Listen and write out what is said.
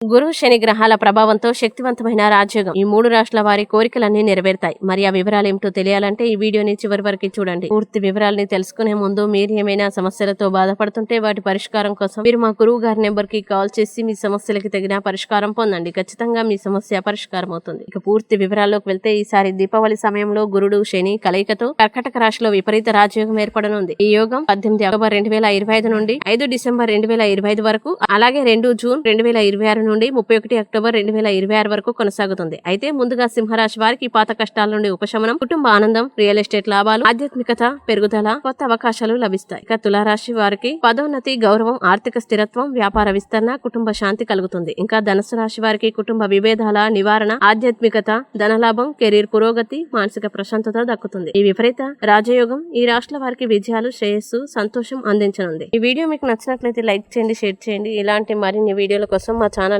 గురు శని గ్రహాల ప్రభావంతో శక్తివంతమైన రాజ్యోగం. ఈ మూడు రాష్ట్రాల వారి కోరికలన్నీ నెరవేరుతాయి. మరి ఆ వివరాలు ఏమిటో తెలియాలంటే ఈ వీడియోని చివరి వరకు చూడండి. పూర్తి వివరాలని తెలుసుకునే ముందు మీరు ఏమైనా సమస్యలతో బాధపడుతుంటే వాటి పరిష్కారం కోసం మీరు మా గురువు గారి నెంబర్కి కాల్ చేసి మీ సమస్యలకి తగిన పరిష్కారం పొందండి. ఖచ్చితంగా మీ సమస్య పరిష్కారం అవుతుంది ఇక పూర్తి వివరాల్లోకి వెళ్తే ఈసారి దీపావళి సమయంలో గురుడు శని కలయికతో కర్కటక రాశిలో విపరీత రాజయోగం ఏర్పడనుంది. ఈ యోగం పద్దెనిమిది అక్టోబర్ రెండు వేల ఇరవై ఐదు నుండి ఐదు డిసెంబర్ రెండు వేల ఇరవై ఐదు వరకు అలాగే రెండు జూన్ రెండు వేల ఇరవై ఆరు నుండి ముప్పై ఒకటి అక్టోబర్ రెండు వేల ఇరవై ఆరు వరకు కొనసాగుతుంది. అయితే ముందుగా సింహరాశి వారికి పాత కష్టాల నుండి ఉపశమనం కుటుంబ ఆనందం రియల్ ఎస్టేట్ లాభాలు ఆధ్యాత్మికత పెరుగుదల కొత్త అవకాశాలు లభిస్తాయి. ఇక తులారాశి వారికి పదోన్నతి గౌరవం ఆర్థిక స్థిరత్వం వ్యాపార విస్తరణ కుటుంబ శాంతి కలుగుతుంది. ఇంకా ధనుసు రాశి వారికి కుటుంబ విభేదాల నివారణ ఆధ్యాత్మికత ధనలాభం కెరీర్ పురోగతి మానసిక ప్రశాంతత దక్కుతుంది. ఈ విపరీత రాజయోగం ఈ రాష్ట్ర వారికి విజయాలు శ్రేయస్సు సంతోషం అందించనుంది. ఈ వీడియో మీకు నచ్చినట్లయితే లైక్ చేయండి షేర్ చేయండి. ఇలాంటి మరిన్ని వీడియోల కోసం మా ఛానల్